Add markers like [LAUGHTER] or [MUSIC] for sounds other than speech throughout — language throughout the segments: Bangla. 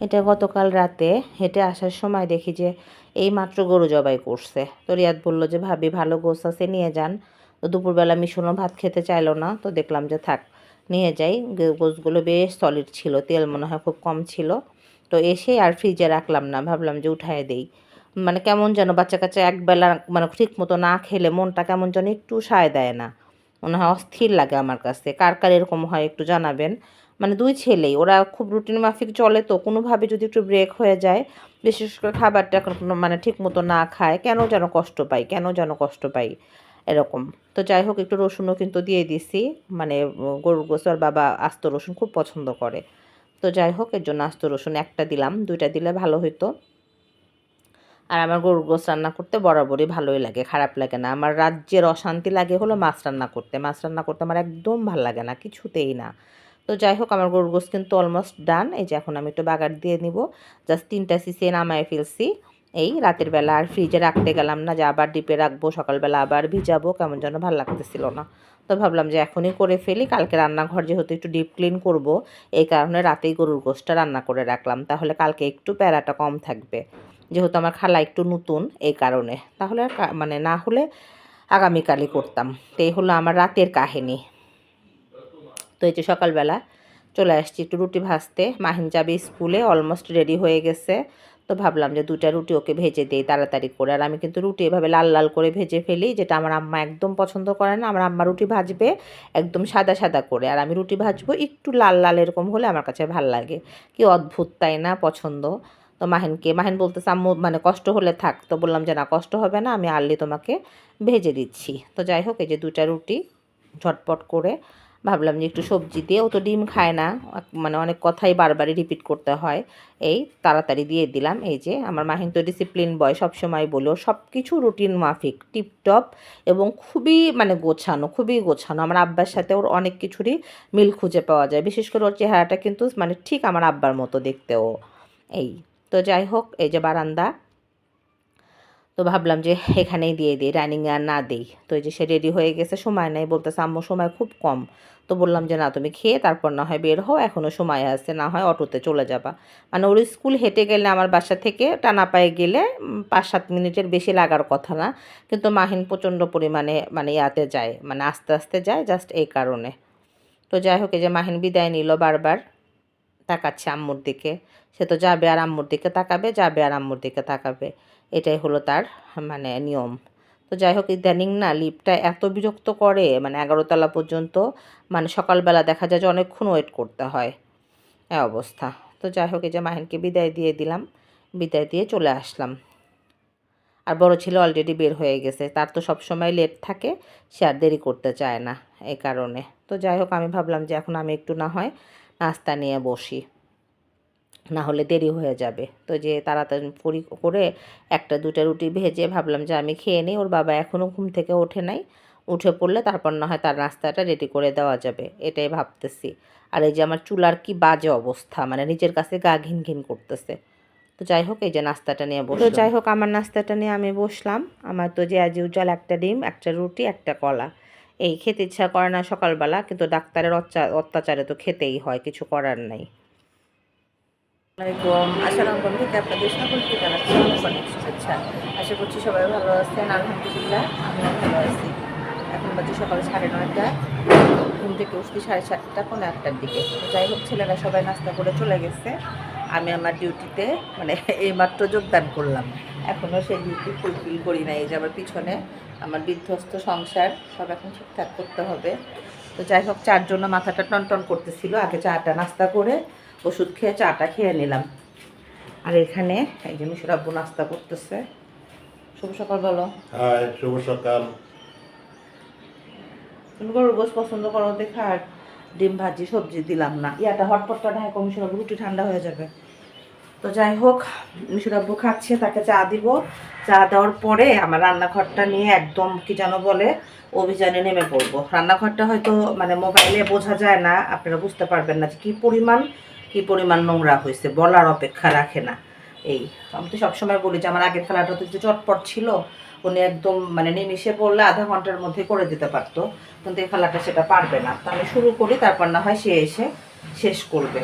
এটা গতকাল রাতে হেঁটে আসার সময় দেখি যে এই মাত্র গরু জবাই করছে। তো রিয়াদ বলল যে, ভাবি, ভালো গোস আছে, নিয়ে যান। তো দুপুরবেলা মিশনও ভাত খেতে চাইলো না, তো দেখলাম যে, থাক, নিয়ে যাই। গোসগুলো বেশ সলিড ছিল, তেল মনে হয় খুব কম ছিল। তো এসে আর ফ্রিজে রাখলাম না, ভাবলাম যে, উঠায় দেই। মানে কেমন যেন বাচ্চা কাচ্চা একবেলা মানে ঠিক মতো না খেলে মনটা কেমন যেন একটু সায় দেয় না। মনে হয় অস্থির লাগে আমার কাছে। কার কার এরকম হয় একটু জানাবেন। মানে দুই ছেলেই, ওরা খুব রুটিন মাফিক চলে তো, কোনোভাবে যদি একটু ব্রেক হয়ে যায়, বিশেষ করে খাবারটা মানে ঠিক মতো না খায়, কেন যেন কষ্ট পাই, কেন যেন কষ্ট পাই, এরকম। তো যাই হোক, একটু রসুনও কিন্তু দিয়ে দিছি মানে গরুর গোসর বাবা আস্ত রসুন খুব পছন্দ করে। তো যাই হোক, এর জন্য আস্ত রসুন একটা দিলাম, দুইটা দিলে ভালো হতো আর আমার গরুর গোস রান্না করতে বরাবরই ভালোই লাগে, খারাপ লাগে না। আমার রাজ্যের অশান্তি লাগে হলো মাছ রান্না করতে, মাছ রান্না করতে আমার একদম ভালো লাগে না, কিছুতেই না। তো যাই হোক, আমার গরুর গোস কিন্তু অলমোস্ট ডান এই যে এখন আমি একটু বাগার দিয়ে নিব। জাস্ট তিনটা সিসে নামায় ফেলছি। এই রাতের বেলা আর ফ্রিজে রাখতে গেলাম না, যে আবার ডিপে রাখব, সকালবেলা আবার ভিজাবো, কেমন যেন ভালো লাগতেছিল না। তো ভাবলাম যে এখনই করে ফেলি, কালকে রান্নাঘর যেহেতু একটু ডিপ ক্লিন করব, এই কারণে রাতেই গরুর গোসটা রান্না করে রাখলাম। তাহলে কালকে একটু প্যারাটা কম থাকবে। যেহেতু আমার খালা একটু নতুন, এই কারণে। তাহলে মানে না হলে আগামীকালই করতাম। তো এই হলো আমার রাতের কাহিনী। তো এই যে সকালবেলা চলে আসছি একটু রুটি ভাজতে। মাহিন যাবে স্কুলে অলমোস্ট রেডি হয়ে গেছে। তো ভাবলাম যে দুটা রুটি ওকে ভেজে দিই তাড়াতাড়ি করে। আর আমি কিন্তু রুটি এভাবে লাল লাল করে ভেজে ফেলি, যেটা আমার আম্মা একদম পছন্দ করে না। আমার আম্মা রুটি ভাজবে একদম সাদা সাদা করে। আর আমি রুটি ভাজবো একটু লাল লাল এরকম হলে আমার কাছে ভালো লাগে। কি অদ্ভুত, তাই না? পছন্দ। তো মাহিনকে, মাহিন বলতেছে, আম্মু মানে কষ্ট হলে থাক। তো বললাম যে, না, কষ্ট হবে না, আমি আর্লি তোমাকে ভেজে দিচ্ছি। তো যাই হোক, এই যে দুটা রুটি ঝটপট করে ভাবলাম যে একটু সবজি দিয়ে, ও তো ডিম খায় না। মানে অনেক কথাই বারবারই রিপিট করতে হয়। এই তাড়াতাড়ি দিয়ে দিলাম। এই যে আমার মাহিন তো ডিসিপ্লিন বয় সবসময় বলে সব কিছু রুটিন মাফিক টিপটপ এবং খুবই মানে গোছানো, খুবই গোছানো। আমার আব্বার সাথে ওর অনেক কিছুরই মিল খুঁজে পাওয়া যায়। বিশেষ করে ওর চেহারাটা কিন্তু মানে ঠিক আমার আব্বার মতো দেখতেও। এই তো যাই হোক, এই যে বারান্দা তো ভাবলাম যে এখানেই দিয়ে দিই রানিং আর না দিই। তো এই যে সে রেডি হয়ে গেছে, সময় নেই, বলতেছে, আম্মু, সময় খুব কম। তো বললাম যে, না, তুমি খেয়ে তারপর না হয় বের হও এখনও সময় আছে, না হয় অটোতে চলে যাবা। মানে ওর স্কুল হেঁটে গেলে আমার বাসা থেকে টানা পায়ে গেলে পাঁচ, সাত মিনিটের বেশি লাগার কথা না, কিন্তু মাহিন প্রচণ্ড পরিমাণে মানে ইয়াতে যায় মানে আস্তে আস্তে যায় জাস্ট এই কারণে। তো যাই হোক যে মাহিন বিদায় নিল বারবার, তাকাচ্ছে আম্মুর দিকে। সে তো যাবে আর আম্মুর দিকে তাকাবে, যাবে আর আম্মুর দিকে তাকাবে। এটাই হলো তার মানে নিয়ম। তো যাই হোক ইদানিং না লিফটটা এত বিরক্ত করে মানে এগারোতলা পর্যন্ত মানে সকালবেলা দেখা যায় যে অনেকক্ষণ ওয়েট করতে হয়। এ অবস্থা। তো যাই হোক, এই যে মাহিনকে বিদায় দিয়ে দিলাম, বিদায় দিয়ে চলে আসলাম। আর বড় ছেলে অলরেডি বের হয়ে গেছে, তার তো সব সময় লেট থাকে, সে আর দেরি করতে চায় না এই কারণে। তো যাই হোক, আমি ভাবলাম যে এখন আমি একটু না হয় নাস্তা নিয়ে বসি। না হলে দেরি হয়ে যাবে। তো যে তাড়াতাড়ি পরি করে একটা দুটা রুটি ভেজে ভাবলাম যে আমি খেয়ে নিই ওর বাবা এখনও ঘুম থেকে ওঠে নাই। উঠে পড়লে তারপর না হয় তার নাস্তাটা রেডি করে দেওয়া যাবে এটাই ভাবতেছি। আর এই যে আমার চুলার কি বাজে অবস্থা মানে নিজের কাছে গা ঘিন ঘিন করতেছে। তো যাই হোক এই যে নাস্তাটা নিয়ে বসে তো যাই হোক আমার নাস্তাটা নিয়ে আমি বসলাম। আমার তো যে অ্যাজ ইউজুয়াল একটা ডিম একটা রুটি একটা কলা। এই খেতে ইচ্ছা করে না সকালবেলা কিন্তু ডাক্তারের অত্যা- অত্যাচারে তো খেতেই হয় কিছু করার নাই। আসসালামাইকুম আসালাম থেকে আপনাদের সকলকে জানাচ্ছি অনেক শুভেচ্ছা। আশা করছি সবাই ভালো আছেন। আলহামদুলিল্লাহ, আমিও ভালো আছি। এখন বাজে সকাল সাড়ে নয়টা। ঘুম থেকে উঠছি সাড়ে সাতটা কোনো একটার দিকে। যাই হোক, ছেলেরা সবাই নাস্তা করে চলে গেছে। আমি আমার ডিউটিতে মানে এইমাত্র যোগদান করলাম। এখনও সেই ডিউটি ফুলফিল করি নাই। এই যে আমার পিছনে আমার বিধ্বস্ত সংসার, সব এখন ঠিকঠাক করতে হবে। তো যাই হোক চার জন্য মাথাটা টন টন করতেছিল। আগে চাটা নাস্তা করে ওষুধ খেয়ে চাটা খেয়ে নিলাম। আর এখানে এই যে মিশর আব্বু নাস্তা করতেছে। শুভ সকাল বলো। হাই শুভ সকাল। তুমি গরুর গোস পছন্দ করো দেখা আর ডিম ভাজি সবজি দিলাম না। ইয়াটা হটপটটা ঢাকা মিশর আব্বু রুটি ঠান্ডা হয়ে যাবে। তো যাই হোক মিশুর আব্বু খাচ্ছে তাকে চা দিব। চা দেওয়ার পরে আমার রান্নাঘরটা নিয়ে একদম কি যেন বলে অভিযানে নেমে পড়ব। রান্নাঘরটা হয়তো মানে মোবাইলে বোঝা যায় না আপনারা বুঝতে পারবেন না যে কী পরিমাণ কী পরিমাণ নোংরা হয়েছে বলার অপেক্ষা রাখে না। এই, আমি তো সবসময় বলি যে আমার আগের খেলাটা তো যে চটপট ছিল। উনি একদম মানে নিমিশে পড়লে আধা ঘণ্টার মধ্যে করে দিতে পারতো, কিন্তু এই খেলাটা সেটা পারবে না। তো আমি শুরু করি, তারপর না হয় সে এসে শেষ করবে।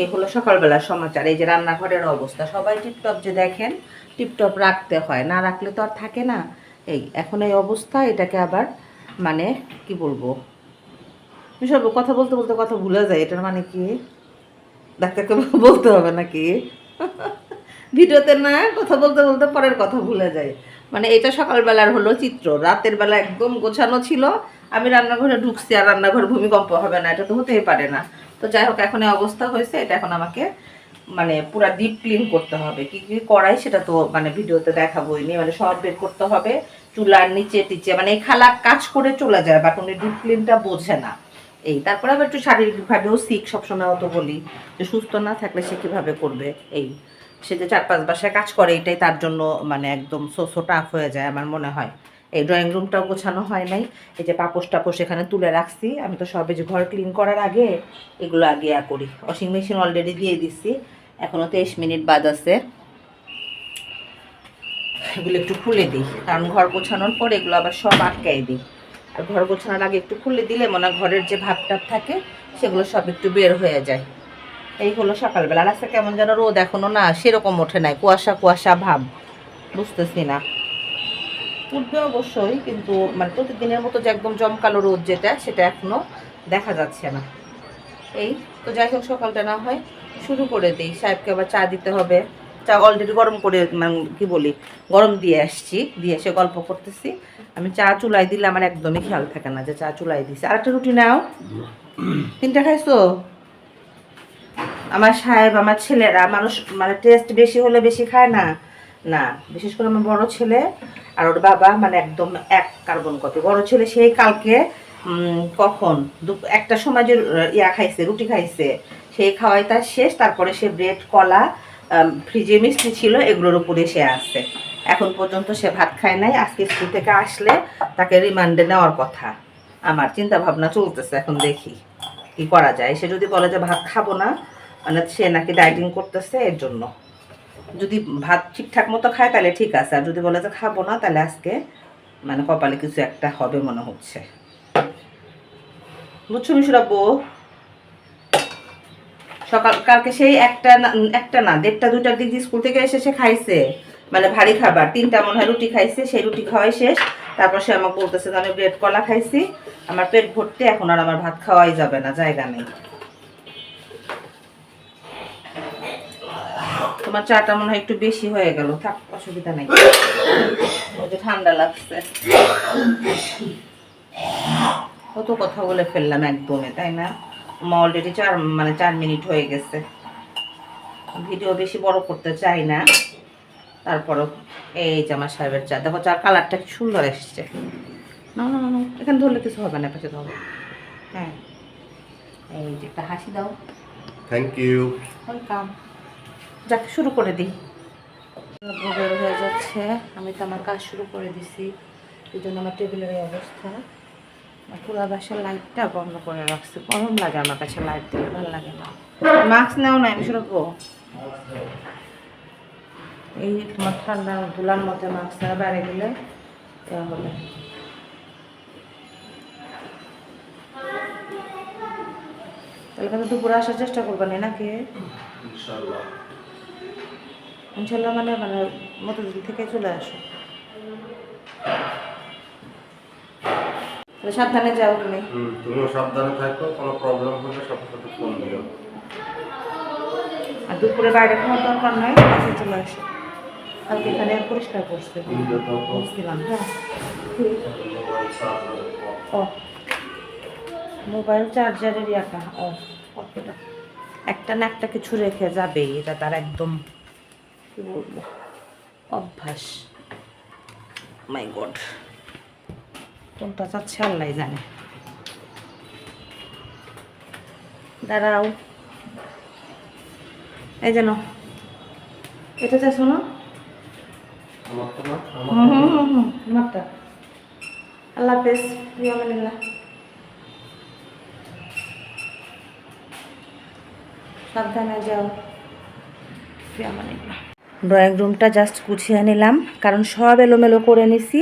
এই হলো সকালবেলার সমাচার। এই যে রান্নাঘরের অবস্থা, সবাই টিপটপ যে দেখেন, টিপটপ রাখতে হয়, না রাখলে তো আর থাকে না। এই, এখন এই অবস্থা, এটাকে আবার মানে কি বলব? সব কথা বলতে বলতে কথা ভুলে যায়, এটার মানে কি? ডাক্তারকে বলতে হবে নাকি? ভিডিওতে না, কথা বলতে বলতে পরের কথা ভুলে যায় মানে এটা সকালবেলার হলো চিত্র। রাতের বেলা একদম গোছানো ছিল। আমি রান্নাঘরে ঢুকছি আর রান্নাঘর ভূমিকম্প হবে না, এটা তো হতেই পারে না। তো যাই হোক, এখন এই অবস্থা হয়েছে। এটা এখন আমাকে মানে পুরা ডিপ ক্লিন করতে হবে। কি কি করাই সেটা তো মানে ভিডিওতে দেখাবোই নি। মানে সব বের করতে হবে। চুলার নিচে টিচে মানে এই খালা কাজ করে চলে যায় বাট উনি ডিপ ক্লিনটা বোঝে না। এই, তারপরে আবার একটু শারীরিকভাবেও শিখ সবসময় অত বলি, যে সুস্থ না থাকলে সে কীভাবে করবে? এই, সে যে চার পাঁচ বাসায় কাজ করে, এটাই তার জন্য মানে একদম সোসো টাফ হয়ে যায় আমার মনে হয়। এই ড্রয়িং রুমটাও গোছানো হয় নাই, এই যে পাপোশ টাপোশ এখানে তুলে রাখছি, আমি তো সবে যে ঘর ক্লিন করার আগে এগুলো আগে করি। ওয়াশিং মেশিন অলরেডি দিয়ে দিচ্ছি এখনও তেইশ মিনিট বাদ আছে। এগুলো একটু খুলে দিই, কারণ ঘর গোছানোর পর এগুলো আবার সব আটকাই দিই। আর ঘর গোছানোর আগে একটু খুলে দিলে মনে ঘরের যে ভাবটাপ থাকে, সেগুলো সব একটু বের হয়ে যায়। এই হলো সকালবেলা। রাস্তা কেমন যেন রোদ এখনও না, সেরকম ওঠে নাই। কুয়াশা কুয়াশা, ভাব। বুঝতেছি না। উঠবে অবশ্যই, কিন্তু মানে প্রতিদিনের মতো যে একদম জমকালো রোদ যেটা, সেটা এখনও দেখা যাচ্ছে না। এই, তো যাই হোক, সকালটা না হয় শুরু করে দিই। সাহেবকে আবার চা দিতে হবে। চা অলরেডি গরম করে মানে কি বলি, গরম দিয়ে আসছি, দিয়ে এসে গল্প করতেছি। আমি চা চুলাই দিলে আমার একদমই খেয়াল থাকে না যে চা চুলাই দিছি। আরেকটা রুটি নাও। তিনটা খাইছো? আমার সাহেব, আমার ছেলেরা, মানুষ মানে টেস্ট বেশি হলে বেশি খায় না। না, বিশেষ করে আমার বড় ছেলে আর ওর বাবা মানে একদম এক কার্বন কপি। বড় ছেলে সেই কালকে কখন? একটা সময় যে, ইয়া খাইছে, রুটি খাইছে, সেই খাওয়াই তার শেষ। তারপরে সে ব্রেড কলা ফ্রিজে মিষ্টি ছিল, এগুলোর উপরে সে আছে। এখন পর্যন্ত সে ভাত খায় নাই, আজকে স্কুল থেকে আসলে তাকে রিমান্ডে নেওয়ার কথা। আমার চিন্তা ভাবনা চলতেছে, এখন দেখি কি করা যায়। সে যদি বলে যে ভাত খাব না মানে সে নাকি ডাইটিং করতেছে, এর জন্য। যদি ভাত ঠিকঠাক মতো খায়, তাহলে ঠিক আছে। আর যদি বলে যে খাব না, তাহলে আজকে মানে কপালে কিছু একটা হবে মনে হচ্ছে। বুঝছ মিশুরাব্বু? সকাল, কালকে সেই একটা একটা না, দেড়টা দুটার দিক দিয়ে স্কুল থেকে এসে সে খাইছে। মানে ভারী খাবার, তিনটা মনে হয় রুটি খাইছে, সেই রুটি খাওয়াই শেষ। তারপর সে আমাকে বলতেছে আমি ব্রেড কলা খাইছি, আমার পেট ভর্তি এখন আর আমার ভাত খাওয়াই যাবে না, জায়গা নেই। তোমার চাটা মনে হয় একটু বেশি হয়ে গেল, থাক, অসুবিধা নেই। ঠান্ডা লাগছে। কত কথা বলে ফেললাম একদমই তাই না? অলরেডি চার মানে চার মিনিট হয়ে গেছে। ভিডিও বেশি বড় করতে চাই না। তারপরও এই যে আমার সাহেবের চা দেখো চার কালারটা কি সুন্দর এসছে। না না না এখানে ধরলে কিছু হবে না পাশে ধরো। হ্যাঁ। এই যে একটা হাসি দাও। থ্যাংক ইউ ওয়েলকাম যাক শুরু করে দিই। হয়ে যাচ্ছে। আমি তো আমার কাজ শুরু করে দিছি। এই জন্য আমার টেবিলের অবস্থা। পুরো বাসার লাইটটা বন্ধ করে রাখছি। গরম লাগে আমার কাছে লাইট দিলে ভালো লাগে না। মাস্ক নাও না আমি শুরু এই তোমার ঠান্ডা ধুলার মধ্যে মাস্ক ছাড়া বাইরে গেলে দেওয়া তাহলে কিন্তু দুপুরে আসার চেষ্টা করবেন নাকি? ইনশাআল্লাহ। ইনশাল্লাহ মানে মানে মতদিন থেকে চলে আসো। সাবধানে যাও তুমি। তুমিও সাবধানে থাকো কোনো প্রবলেম হলে সাথে সাথে ফোন দিও। আর দুপুরে বাইরে খাওয়ার দরকার নয় বাসে চলে আসো। কালকে এখানে পরিষ্কার করছে বুঝছিলাম হ্যাঁ। ও মোবাইল চার্জারের ইয়াটা ও কতটা একটা না একটা কিছু রেখে যাবে এটা তার একদম কি বলব? অভ্যাস। মাই গড কোনটা চাচ্ছে আল্লাহ জানে। দাঁড়াও। এই যেন এটা চাইছো না? আমারটা আল্লাহ হাফেজ সাবধানে যাও ড্রয়িং রুমটা জাস্ট গুছিয়ে নিলাম কারণ সব এলোমেলো করে নিছি।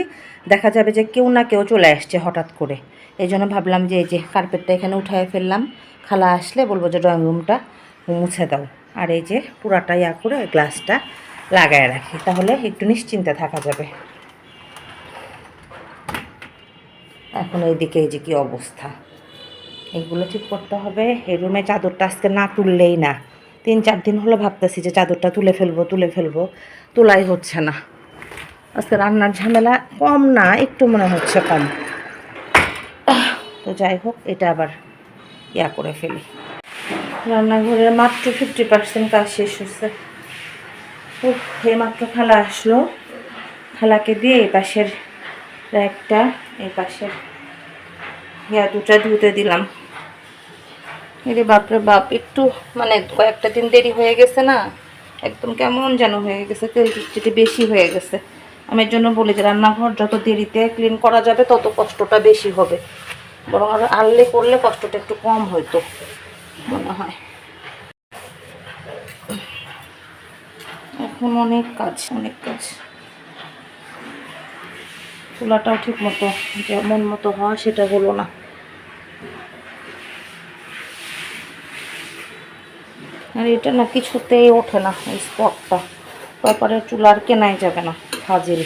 দেখা যাবে যে কেউ না কেউ চলে আসছে হঠাৎ করে। এই জন্য ভাবলাম যে, এই যে কার্পেটটা এখানে উঠায় ফেললাম। খালা আসলে বলব যে ড্রয়িং রুমটা মুছে দাও। আর এই যে পুরাটা ইয়া করে গ্লাসটা লাগায় রাখি। তাহলে একটু নিশ্চিন্তে থাকা যাবে। এখন এইদিকে এই যে কি অবস্থা। এগুলো ঠিক করতে হবে। এই রুমে চাদরটা আজকে না তুললেই না। তিন, চার দিন হলো ভাবতেছি যে চাদরটা তুলে ফেলব তুলে ফেলব। তোলাই হচ্ছে না। আজকে রান্নার ঝামেলা কম না, একটু মনে হচ্ছে কম। তো যাই হোক, এটা আবার ইয়া করে ফেলি। রান্নাঘরের মাত্র ফিফটি পার্সেন্ট কাজ শেষ হচ্ছে উফ মাত্র খালা আসলো। খালাকে দিয়ে এই পাশের একটা এই পাশের ইয়া দুটা ধুতে দিলাম। এরে বাপরে বাপ, একটু মানে কয়েকটা দিন দেরি হয়ে গেছে না? একদম কেমন যেন হয়ে গেছে, তেল বেশি হয়ে গেছে। আমি এর জন্য বলি যে রান্নাঘর যত দেরিতে ক্লিন করা যাবে, তত কষ্টটা বেশি হবে। বরং আরও আনলে করলে কষ্টটা একটু কম হইতো মনে হয়। এখন অনেক কাজ অনেক কাজ। চুলাটাও ঠিক মতো যেমন মতো হয়, সেটা হলো না। আর এটা না কিছুতেই ওঠে না, এই স্পটটা তারপরে চুলা আর কেনাই যাবে না। ফাজিল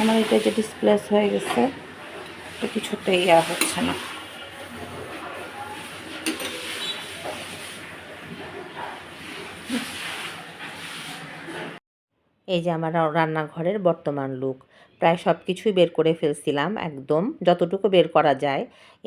আমার এটা যে ডিসপ্লেস হয়ে গেছে, এটা কিছুতেই ইয়া হচ্ছে না। এই যে আমার রান্নাঘরের বর্তমান লুক প্রায় সব কিছুই বের করে ফেলছিলাম একদম, যতটুকু বের করা যায়,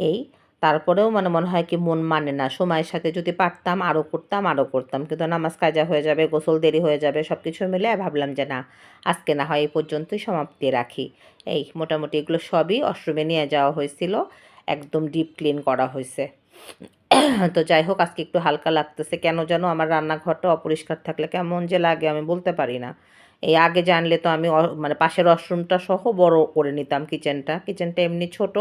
এই তারপরেও মানে মনে হয় কি মন মানে না। সময়ের সাথে যদি পারতাম আরও করতাম আরও করতাম। কিন্তু নামাজ কাজা হয়ে যাবে, গোসল দেরি হয়ে যাবে সব কিছু মিলে ভাবলাম যে না, আজকে না হয় এই পর্যন্তই সমাপ্তি রাখি। এই মোটামুটি এগুলো সবই অশ্রমে নিয়ে যাওয়া হয়েছিল, একদম ডিপ ক্লিন করা হয়েছে। তো যাই হোক, আজকে একটু হালকা লাগতেছে। কেন যেন আমার রান্নাঘরটা অপরিষ্কার থাকলে কেমন যে লাগে আমি বলতে পারি না। এই আগে জানলে তো আমি মানে পাশের ওয়াশরুমটা সহ বড় করে নিতাম কিচেনটা। কিচেনটা এমনি ছোট,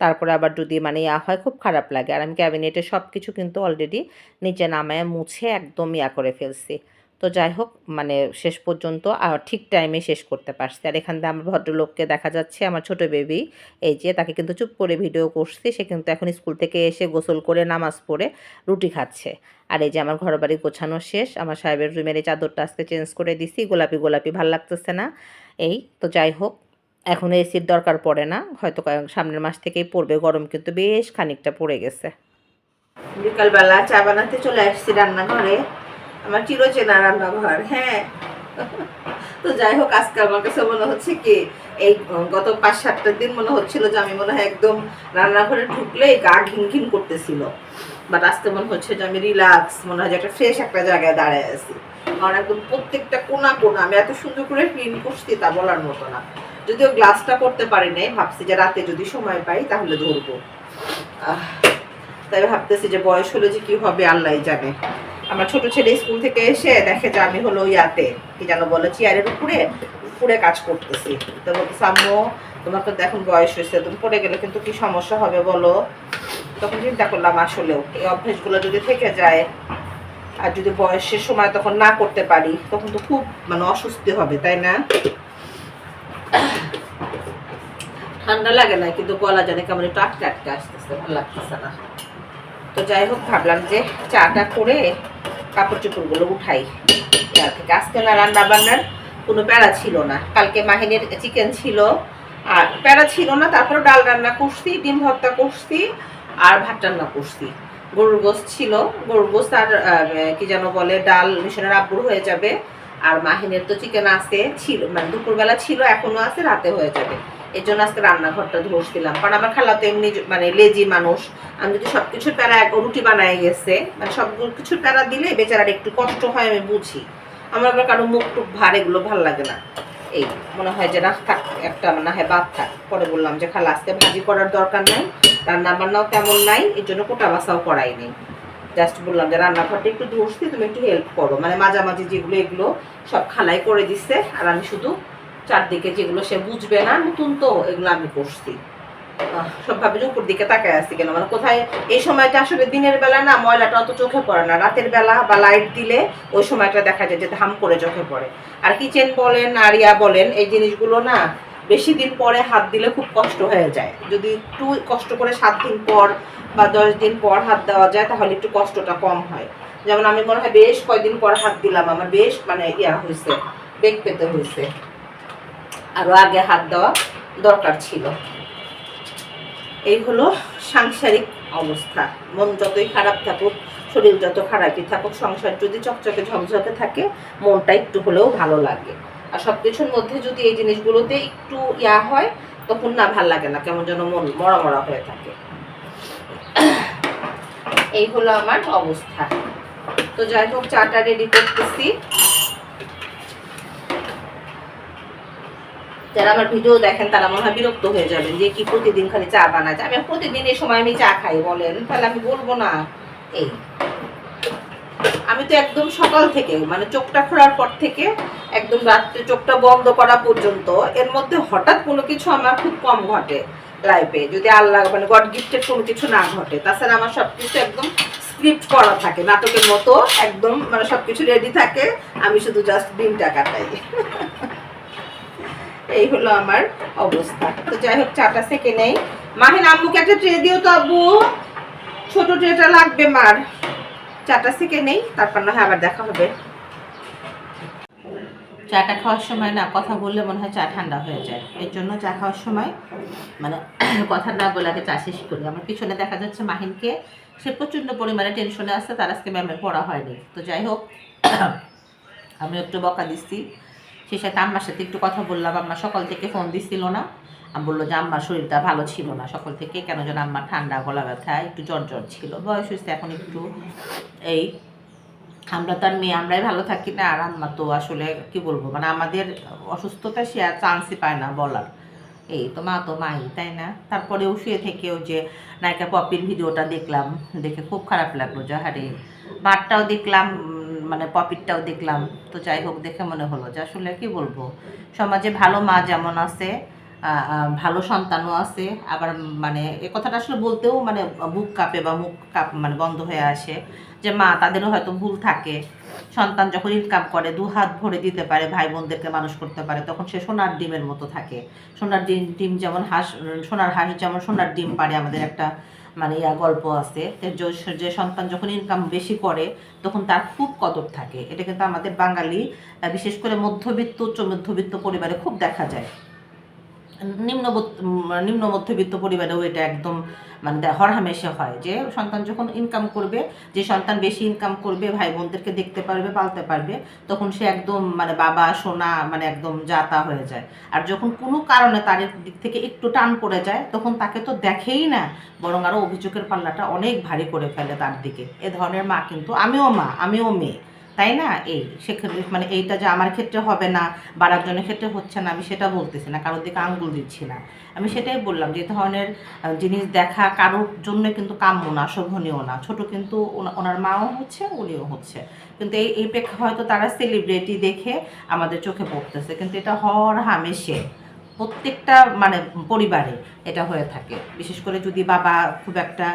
তারপরে আবার যদি মানে ইয়া হয় খুব খারাপ লাগে। আর আমি ক্যাবিনেটে সব কিছু কিন্তু অলরেডি নিচে নামায় মুছে একদম ইয়া করে ফেলছি। তো যাই হোক মানে শেষ পর্যন্ত ঠিক টাইমে শেষ করতে পারছি। আর এখান থেকে আমার ভদ্রলোককে দেখা যাচ্ছে, আমার ছোট বেবি এই যে তাকে কিন্তু চুপ করে ভিডিও করছি। সে কিন্তু এখন স্কুল থেকে এসে গোসল করে, নামাজ পড়ে রুটি খাচ্ছে। আর এই যে আমার ঘর বাড়ি গোছানো শেষ, আমার সাহেবের রুমের এই চাদরটা আজকে চেঞ্জ করে দিছি, গোলাপি গোলাপি, ভালো লাগতেছে না। এই তো যাই হোক, এখন এসির দরকার পড়ে না, হয়তো সামনের মাস থেকেই পড়বে, গরম কিন্তু বেশ খানিকটা পড়ে গেছে। বিকালবেলা চা বানাতে চলে আসছি রান্নাঘরে। আমার চিরচেনা রান্নাঘর হ্যাঁ। তো যাই হোক, আজকে আমার কাছে মনে হচ্ছে কি, এই গত পাঁচ সাতটা দিন মনে হচ্ছিল যে আমি মনে হয় একদম রান্নাঘরে ঢুকলে গা ঘিন ঘিন করতেছিল। বাট আজকে মনে হচ্ছে যে আমি রিল্যাক্স মনে হয় যে একটা ফ্রেশ একটা জায়গায় দাঁড়ায় আছি। কারণ একদম প্রত্যেকটা কোনা কোনা আমি এত সুন্দর করে ক্লিন করছি তা বলার মতো না। যদিও গ্লাসটা করতে পারি নাই, ভাবছি যে রাতে যদি সময় পাই তাহলে ধরবো। তাই ভাবতেছি যে বয়স হলে যে কি হবে আল্লাহ জানে। আমার ছোট ছেলে স্কুল থেকে এসে দেখে যে আমি হলো ইয়াতে, কি যেন বলে, চেয়ারের উপরে উপরে কাজ করতেছি। তো বলতেছে তোমার তো এখন বয়স হয়েছে, তুমি পড়ে গেলে কিন্তু কি সমস্যা হবে বলো? তখন চিন্তা করলাম আসলেও, এই অভ্যেসগুলো যদি থেকে যায়, আর যদি বয়সের সময় তখন না করতে পারি, তখন তো খুব মানে অস্বস্তি হবে, তাই না? ঠান্ডা লাগে না, কিন্তু গলা জানে কেমন একটু আটকে আটকে আসতেছে, ভালো লাগতেছে না। তো যাই হোক, ভাবলাম যে চাটা করে কাপড় চোপড়গুলো উঠাই থেকে আজকে না রান্না বান্নার কোনো প্যারা ছিল না। কালকে মাহিনের চিকেন ছিল। আর প্যারা ছিল না তারপর ডাল রান্না করছি, ডিম ভর্তা করছি, আর ভাত রান্না করছি। গরুর গোস ছিল। গরুর গোস আর কি যেন বলে, ডাল মিশনের আব্বুর হয়ে যাবে। আর মাহিনের তো চিকেন আছে, ছিল মানে দুপুরবেলা ছিল, এখনও আছে, রাতে হয়ে যাবে। এই জন্য আজকে রান্নাঘরটা ধরছিলাম কারণ আমার খালা তো এমনি মানে লেজি মানুষ। আমি যদি সব কিছুর প্যারা এক রুটি বানায় গেছে মানে সব কিছুর প্যারা দিলে বেচারার একটু কষ্ট হয়, আমি বুঝি। আমার আবার কারও মুখ টুক ভার, এগুলো ভালো লাগে না। এই মনে হয় যে, না, থাক, একটা না হয় বাদ থাক। পরে বললাম যে, খালা, আজকে ভাজি করার দরকার নাই রান্না বান্নাও তেমন নাই এর জন্য কোটা বাসাও করাই নেই জাস্ট বললাম যে, রান্নাঘরটা একটু ধরছি তুমি একটু হেল্প করো। মানে মাঝামাঝি যেগুলো, এগুলো সব খালাই করে দিচ্ছে আর আমি শুধু চারদিকে যেগুলো সে বুঝবে না নতুন তো এগুলো আমি করছি। আহ, সব ভাবে যে উপর দিকে তাকায় আসছি কেন? মানে কোথায় এই সময়টা আসলে দিনের বেলা না ময়লাটা অত চোখে পড়ে না। রাতের বেলা বা লাইট দিলে ওই সময়টা দেখা যায় যে ধাম করে চোখে পড়ে। আর কিচেন বলেন আর ইয়া বলেন এই জিনিসগুলো না বেশি দিন পরে হাত দিলে খুব কষ্ট হয়ে যায়। যদি একটু কষ্ট করে সাত দিন পর বা দশ দিন পর হাত দেওয়া যায় তাহলে একটু কষ্টটা কম হয়। যেমন আমি মনে হয় বেশ কয়দিন পর হাত দিলাম আমার বেশ মানে ইয়া হয়েছে বেগ পেতে হয়েছে। আরও আগে হাত দেওয়া দরকার ছিল। এই হলো সাংসারিক অবস্থা। মন যতই খারাপ থাকুক, শরীর যত খারাপই থাকুক, সংসার যদি চকচকে ঝকঝকে থাকে, মনটা একটু হলেও ভালো লাগে। আর সব কিছুর মধ্যে যদি এই জিনিসগুলোতে একটু ইয়া হয়, তখন না ভালো লাগে না, কেমন যেন মন মরা মরা হয়ে থাকে। এই হলো আমার অবস্থা। তো যাই হোক, চাটা রেডি করতেছি। যারা আমার ভিডিও দেখেন তারা মনে হয় বিরক্ত হয়ে যাবেন যে কি প্রতিদিন খালি চা বানাচ্ছে আমি প্রতিদিন এই সময় আমি চা খাই বলেন, তাহলে আমি বলব না। এই। আমি তো একদম সকাল থেকে মানে চোখটা খোলার পর থেকে একদম রাত্রে চোখটা বন্ধ করা পর্যন্ত এর মধ্যে হঠাৎ কোনো কিছু আমার খুব কম ঘটে লাইফে যদি আল্লাহ মানে গড গিফটের কোনো কিছু না ঘটে, তাছাড়া আমার সব কিছু একদম স্ক্রিপ্ট করা থাকে, নাটকের মতো একদম মানে সব কিছু রেডি থাকে, আমি শুধু জাস্ট দিনটা কাটাই। এই হলো আমার অবস্থা। তো যাই হোক, চাটা সেকে নেই। মাহিন, আম্মুকে একটা ট্রে দিও তো আব্বু। ছোট ট্রেটা লাগবে মার। চাটা সেকে নেই, তারপর না হয় আবার দেখা হবে। চাটা খাওয়ার সময় না কথা বললে মনে হয় চা ঠান্ডা হয়ে যায়। এর জন্য চা খাওয়ার সময় মানে [COUGHS] কথা না বলে আগে চা শেষ করি। আমার পিছনে দেখা যাচ্ছে মাহিনকে। সে প্রচণ্ড পরিমাণে টেনশনে আছে, তার আজকে ম্যামের পড়া হয়নি। তো যাই হোক, [COUGHS] আমি একটু বকা দিচ্ছি। সে সাথে আম্মার সাথে একটু কথা বললাম, আম্মা সকাল থেকে ফোন দিছিল না। আমি বলল যে আম্মার শরীরটা ভালো ছিল না সকাল থেকে, কেন যেন আম্মার ঠান্ডা, গলা ব্যথা, একটু জ্বর জ্বর ছিল, বয়স হয়েছে এখন একটু এই আমরা তার মেয়ে, আমরাই ভালো থাকি না, আর আম্মা তো আসলে কি বলব মানে আমাদের অসুস্থতা সে আর চান্সই পায় না বলার। এই তো মা তো মাই, তাই না? তারপরেও শুয়ে থেকেও যে নায়িকা পপির ভিডিওটা দেখলাম, দেখে খুব খারাপ লাগল যে হারে। মাঠটাও দেখলাম মানে পপিরটাও দেখলাম। তো যাই হোক, দেখে মনে হলো যে আসলে কি বলব? সমাজে ভালো মা যেমন আছে ভালো সন্তানও আছে, আবার মানে এ কথাটা আসলে বলতেও মানে বুক কাঁপে বা মুখ কাপ মানে বন্ধ হয়ে আসে যে মা, তাদেরও হয়তো ভুল থাকে। সন্তান যখন ইনকাম করে, দু হাত ভরে দিতে পারে ভাই বোনদেরকে মানুষ করতে পারে, তখন সে সোনার ডিমের মতো থাকে। সোনার ডিম ডিম যেমন হাঁস, সোনার হাঁস যেমন সোনার ডিম পারে আমাদের একটা মানে ইয়া গল্প আছে যে- সন্তান যখন ইনকাম বেশি করে, তখন তার খুব কদর থাকে। এটা কিন্তু আমাদের বাঙালি বিশেষ করে মধ্যবিত্ত উচ্চ মধ্যবিত্ত পরিবারে খুব দেখা যায়। নিম্ন নিম্ন মধ্যবিত্ত পরিবারেও এটা একদম মানে হরহামেশা হয় যে সন্তান যখন ইনকাম করবে, যে সন্তান বেশি ইনকাম করবে ভাই বোনদেরকে দেখতে পারবে, পালতে পারবে, তখন সে একদম মানে বাবা, সোনা মানে একদম যাতা হয়ে যায়। আর যখন কোনো কারণে তার দিক থেকে একটু টান পড়ে যায়, তখন তাকে তো দেখেই না, বরং আরও অভিযোগের পাল্লাটা অনেক ভারী করে ফেলে তার দিকে। এ ধরনের মা কিন্তু আমিও মা, আমিও মেয়ে। তাই না? এই সেক্ষেত্রে মানে এইটা যে আমার ক্ষেত্রে হবে না বা আর ক্ষেত্রে হচ্ছে না, আমি সেটা বলতেছি না, কারোর দিকে আঙ্গুল দিচ্ছি না। আমি সেটাই বললাম যে ধরনের জিনিস দেখা কারোর জন্য কিন্তু কাম্য না, শোভনীয় না। ছোট কিন্তু ওনা- ওনার মাও হচ্ছে, উনিও হচ্ছে। কিন্তু এই এই প্রেক্ষা হয়তো তারা সেলিব্রিটি দেখে আমাদের চোখে পড়তেছে, কিন্তু এটা হর হামেশে প্রত্যেকটা মানে পরিবারে এটা হয়ে থাকে। বিশেষ করে যদি বাবা খুব একটা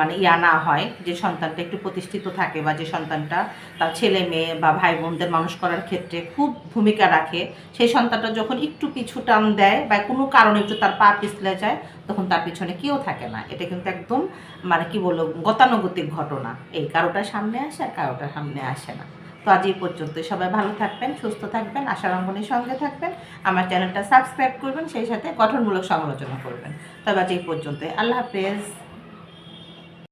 মানে ইয়া না হয়, যে সন্তানটা একটু প্রতিষ্ঠিত থাকে বা যে সন্তানটা তার ছেলে, মেয়ে বা ভাই বোনদের মানুষ করার ক্ষেত্রে খুব ভূমিকা রাখে, সেই সন্তানটা যখন একটু পিছু টান দেয় বা কোনো কারণে একটু তার পা পিছলে যায়, তখন তার পিছনে কেউ থাকে না। এটা কিন্তু একদম মানে কি বলব, গতানুগতিক ঘটনা। এই কারোটা সামনে আসে আর কারোটা সামনে আসে না। তো আজ এই পর্যন্ত সবাই ভালো থাকবেন, সুস্থ থাকবেন আশা রঙ্গনের সঙ্গে থাকবেন। আমার চ্যানেলটা সাবস্ক্রাইব করবেন, সেই সাথে গঠনমূলক সমালোচনা করবেন। তবে আজ এই পর্যন্ত আল্লাহ হাফেজ।